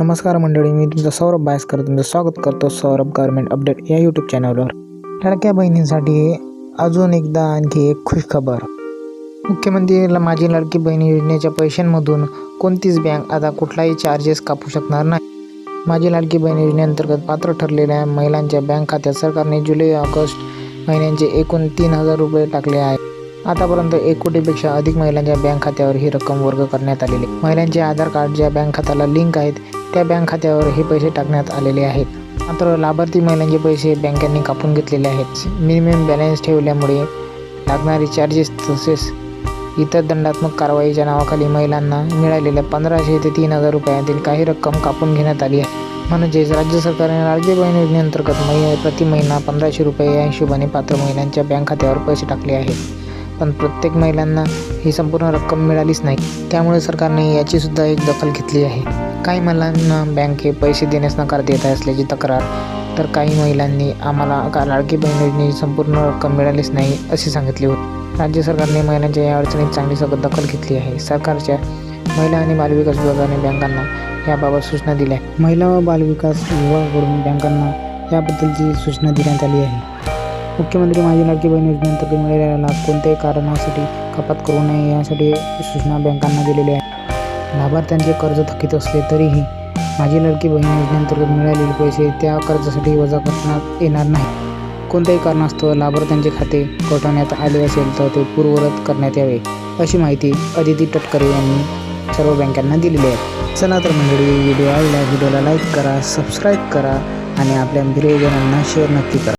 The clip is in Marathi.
नमस्कार मंडळी मी तुमचा सौरभ बायसकर तुमचं स्वागत करतो सौरभ गव्हर्मेंट अपडेट या यूट्यूब चॅनलवर लाडक्या बहिणींसाठी अजून एकदा आणखी एक खुश खबर. मुख्यमंत्री माझी लाडकी बहिणी योजनेच्या पैशांमधून कोणतीच बँक आता कुठलाही चार्जेस कापू शकणार नाही. माझी लाडकी बहीण योजनेअंतर्गत पात्र ठरलेल्या महिलांच्या बँक खात्यात सरकारने जुलै ऑगस्ट महिन्यांचे एकूण तीन हजार रुपये टाकले आहे आतापर्यंत एक कोटीपेक्षा अधिक महिलांच्या बँक खात्यावर ही रक्कम वर्ग करण्यात आलेली आहे. महिलांचे आधार कार्ड ज्या बँक खात्याला लिंक आहेत त्या बँक खात्यावर हे पैसे टाकण्यात आलेले आहेत. मात्र लाभार्थी महिलांचे पैसे बँकांनी कापून घेतलेले आहेत. मिनिमम बॅलन्स ठेवल्यामुळे लागणारे चार्जेस तसेच इतर दंडात्मक कारवाईच्या नावाखाली महिलांना मिळालेल्या पंधराशे ते तीन हजार रुपयातील काही रक्कम कापून घेण्यात आली आहे. म्हणजेच राज्य सरकारने लाडकी बहीण योजनेअंतर्गत महि प्रति महिना पंधराशे रुपये या हिशोबाने पात्र महिलांच्या बँक खात्यावर पैसे टाकले आहेत पण प्रत्येक महिलांना ही संपूर्ण रक्कम मिळालीच नाही. त्यामुळे सरकारने याचीसुद्धा एक दखल घेतली आहे. काही महिलांना बँके पैसे देण्यास नकार देत असल्याची तक्रार. तर काही महिलांनी आम्हाला का लाडकी बहीण योजनेची संपूर्ण रक्कम मिळालीच नाही असे सांगितले होते. राज्य सरकारने महिलांच्या या अडचणीत चांगली सगळं दखल घेतली आहे. सरकारच्या महिला आणि बालविकास विभागाने बँकांना याबाबत सूचना दिल्या. महिला व बालविकास विभागाकडून बँकांना याबद्दलची सूचना देण्यात आली आहे. मुख्यमंत्री माझी लाडकी बहीण योजनेअंतर्गत मिळालेला लाभ कोणत्याही कारणासाठी कपात करू नये यासाठी सूचना बँकांना दिलेल्या आहेत. लाभार्थ्यांचे कर्ज थकीत असले तरीही माझी लाडकी बहीण योजनेअंतर्गत मिळालेले पैसे त्या कर्जासाठी वजा करण्यात येणार नाही. कोणत्याही कारणास्तव लाभार्थ्यांचे खाते कटवण्यात आले असेल तर ते पूर्वरत करण्यात यावे अशी माहिती अदिती टटकरे यांनी सर्व बँकांना दिलेली आहे. चला तर मंडळी व्हिडिओ आवडला व्हिडिओला लाईक करा सबस्क्राईब करा आणि आपल्या प्रियजनांना शेअर नक्की करा.